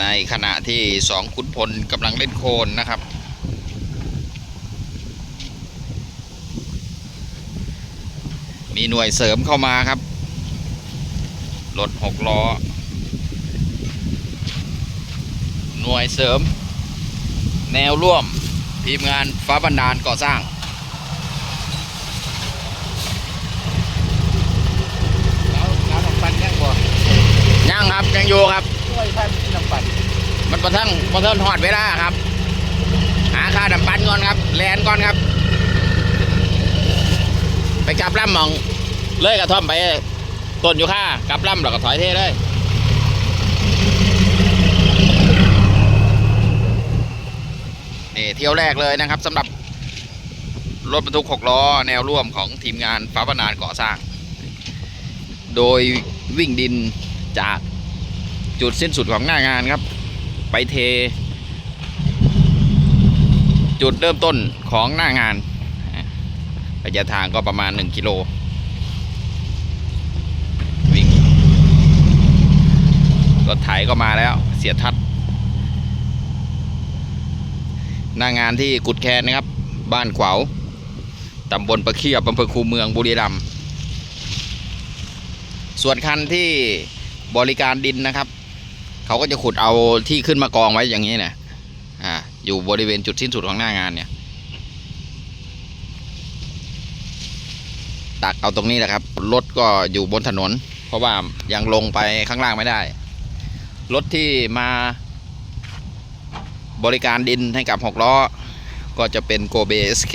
ในขณะที่สองขุนพลกำลังเล่นโคลนนะครับ มีหน่วยเสริมเข้ามาครับ รถหกล้อ หน่วยเสริม แนวร่วม ทีมงานฟ้าบันดาลก่อสร้างแล้วน้ำน้ำปั่นยังบ่ยังครับ ยังอยู่ครับช่วย ท่านน้ำปั่นมันประทั้งประเทินหอดเวลาครับ หาค่าดำปันก่อนครับแลนก่อนครับ ไปกลับล่ำหมอง เลยกระท่อมไปต้นอยู่ค่ากลับล่ำแล้วก็ถอยเท่เลยนี่เที่ยวแรกเลยนะครับสำหรับรถบรรทุกหกล้อ แนวร่วมของทีมงานฟ้าบรรณานก่อสร้าง โดยวิ่งดินจาก จุดสิ้นสุดของหน้างานครับ ไปเท จุดเริ่มต้นของหน้างานระยะทางก็ประมาณ 1 กิโลวิ่งรถไถก็มาแล้วเสียทัด หน้างานที่กุดแคนนะครับ บ้านขวาวตำบลประเคียบอำเภอคูเมืองบุรีรัมย์ส่วนคันที่บริการดินนะครับ เขาก็จะขุดเอาที่ขึ้นมากองไว้อย่างนี้เนี่ยอ่า อยู่บริเวณจุดสิ้นสุดของหน้างานเนี่ย ตักเอาตรงนี้แหละครับ รถก็อยู่บนถนน เพราะว่ายังลงไปข้างล่างไม่ได้ รถที่มาบริการดินให้กับ 6 ล้อ ก็จะเป็นโกเบสเค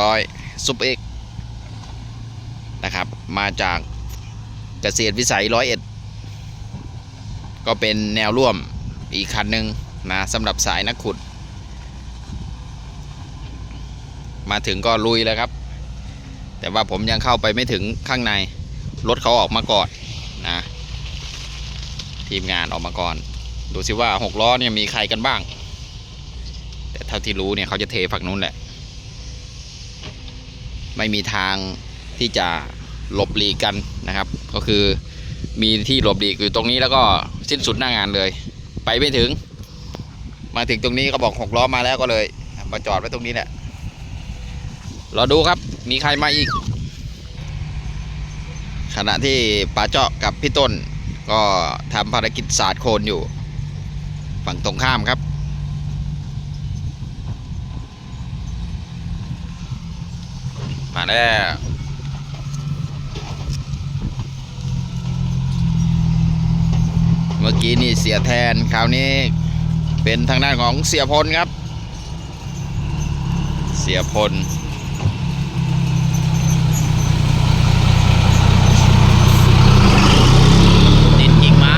200ซุปเอ็กนะครับ มาจากเกษตรวิสัยร้อยเอ็ด ก็เป็นแนวร่วมอีกคันหนึ่งนะสำหรับสายนักขุด มาถึงก็ลุยแล้วครับ แต่ว่าผมยังเข้าไปไม่ถึงข้างใน รถเขาออกมาก่อนนะทีมงานออกมาก่อน ดูสิว่าหกล้อเนี่ยมีใครกันบ้าง แต่เท่าที่รู้เนี่ยเขาจะเทฝั่งนู้นแหละ ไม่มีทางที่จะหลบหลีกกันนะครับ ก็คือมีที่หลบหลีกอยู่ตรงนี้แล้วก็ สิ้นสุดหน้างานเลย ไปไม่ถึง มาถึงตรงนี้เขาบอกหกล้อมาแล้วก็เลย มาจอดไว้ตรงนี้แหละรอดูครับมีใครมาอีก ขณะที่ป้าเจาะกับพี่ต้น ก็ทำภารกิจสาดโคลนอยู่ ฝั่งตรงข้ามครับมาแล้ว มื่อกี้นี่เสียแทนคราวนี้เป็นทางด้านของเสียพลครับ เสียพลติดกิ่งไม้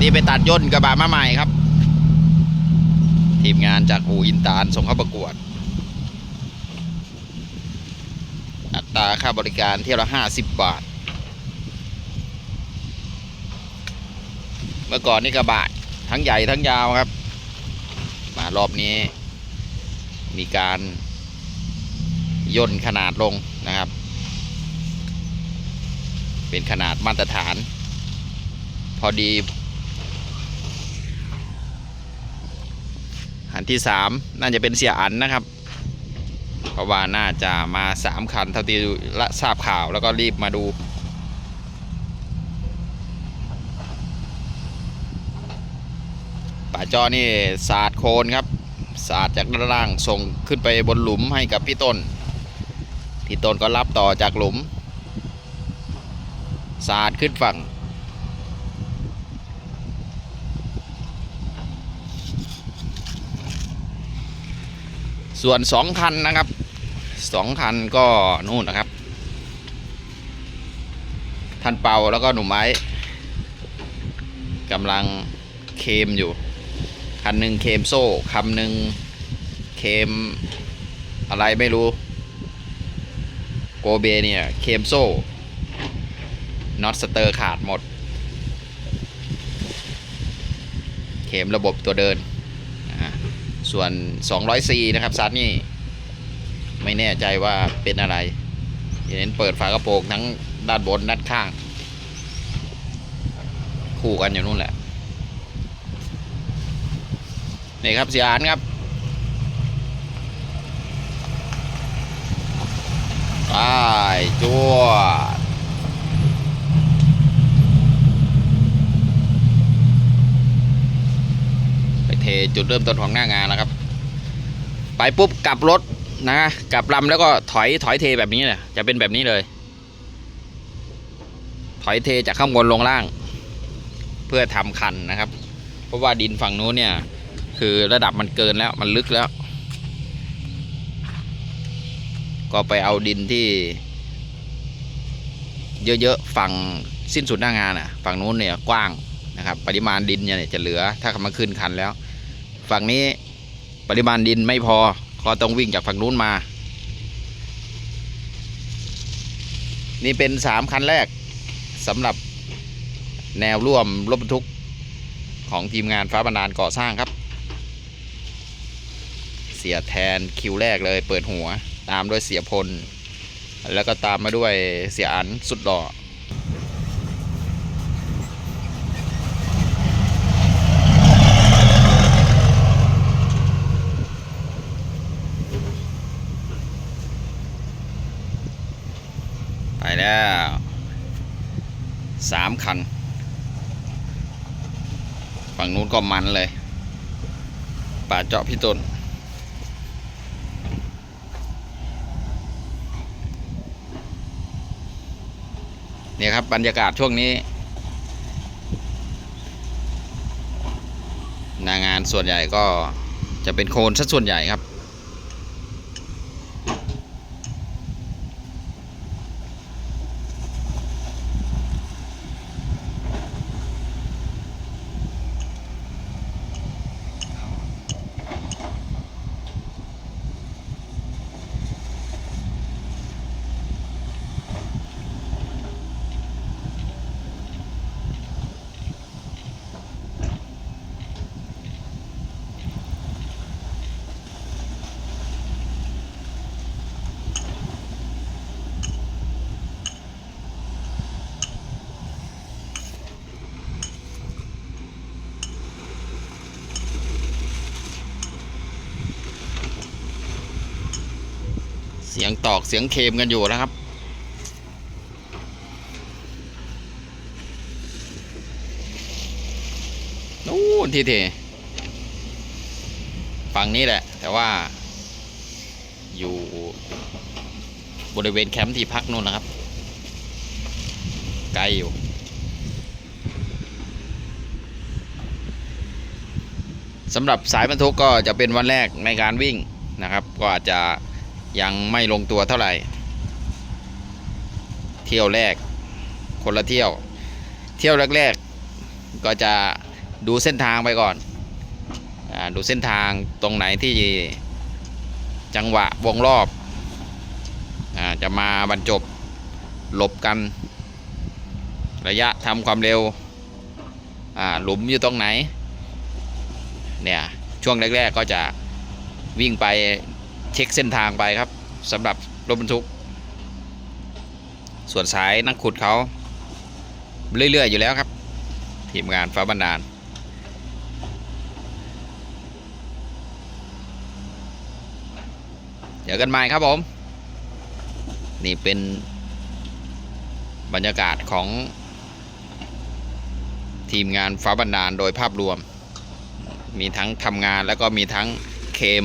นี่ไปตัดย่นกระบะมาใหม่ครับ ทีมงานจากอูอินตาลส่งเข้าประกวด อัตราค่าบริการเที่ยวละห้าสิบบาท เมื่อก่อนนี่กระบะทั้งใหญ่ทั้งยาวครับ มารอบนี้ มีการย่นขนาดลงนะครับ เป็นขนาดมาตรฐาน พอดีอันที่สามน่าจะเป็นเสียอันนะครับ เพราะว่าน่าจะมาสามคันเท่าที่ละทราบข่าวแล้วก็รีบมาดู ป่าจอนี่สาดโคนครับสาดจากด้านล่างส่งขึ้นไปบนหลุมให้กับพี่ต้น พี่ต้นก็รับต่อจากหลุมสาดขึ้นฝั่ง ส่วนสองคันนะครับสองคันก็นู่นนะครับ ท่านเปาแล้วก็หนุ่มไม้กำลังเคมอยู่ คันหนึ่งเคมโซ่คำหนึ่งเคมอะไรไม่รู้ โกเบเนี่ยเคมโซ่น็อตสเตอร์ขาดหมด เข็มระบบตัวเดิน ส่วน 200C นะครับซัดนี่ ไม่แน่ใจว่าเป็นอะไรเน้นเปิดฝากระโปรงทั้งด้านบนด้านข้าง คู่กันอยู่นู่นแหละ นี่ครับเสียอานครับไปจัวไปเทจุดเริ่มต้นของหน้างานแล้วครับ ไปปุ๊บกลับรถนะกลับลำแล้วก็ถอยถอยเทแบบนี้เลยจะเป็นแบบนี้เลย ถอยเทจากข้างบนลงล่าง เพื่อทำคันนะครับ เพราะว่าดินฝั่งนู้นเนี่ย คือระดับมันเกินแล้วมันลึกแล้ว ก็ไปเอาดินที่ เยอะๆฝั่งสิ้นสุดหน้างานอะ ฝั่งนู้นเนี่ยกว้างนะครับ ปริมาณดินเนี่ยจะเหลือถ้ามาขึ้นคันแล้ว ฝั่งนี้ปริมาณดินไม่พอก็ต้องวิ่งจากฝั่งนู้นมา นี่เป็นสามคันแรกสำหรับแนวร่วมรถบรรทุกของทีมงานฟ้าบันดาลก่อสร้างครับ เสียแทนคิวแรกเลย เปิดหัว ตามด้วยเสียพล แล้วก็ตามมาด้วยเสียอันสุดหล่อไปแล้วสามคัน ฝั่งนู้นก็มันเลย ป่าเจาะพี่ต้น เนี่ยครับบรรยากาศช่วงนี้นางานส่วนใหญ่ก็จะเป็นโคลนซะส่วนใหญ่ครับ สียงตอกเสียงเคมกันอยู่นะครับ นู่นที่เทฝั่งนี้แหละ แต่ว่า อยู่บริเวณแคมป์ที่พักนู่นนะครับ ไกลอยู่สำหรับสายบรรทุกก็จะเป็นวันแรกในการวิ่งนะครับ ก็อาจจะ ยังไม่ลงตัวเท่าไหร่ เที่ยวแรก คนละเที่ยว เที่ยวแรกๆก็จะดูเส้นทางไปก่อนอดูเส้นทางตรงไหนที่จังหวะวงรอบอจะมาบรรจบหลบกัน ระยะทำความเร็วหลุมอยู่ตรงไหนเนี่ยช่วงแรก ๆ ก็จะวิ่งไป เช็คเส้นทางไปครับสำหรับรถบรรทุก ส่วนสายนักขุดเขาเรื่อย ๆ อยู่แล้วครับ ทีมงานฟ้าบันดาลเดี๋ยวกันใหม่ครับผม นี่เป็นบรรยากาศของ ทีมงานฟ้าบันดาลโดยภาพรวม มีทั้งทำงานแล้วก็มีทั้งเคม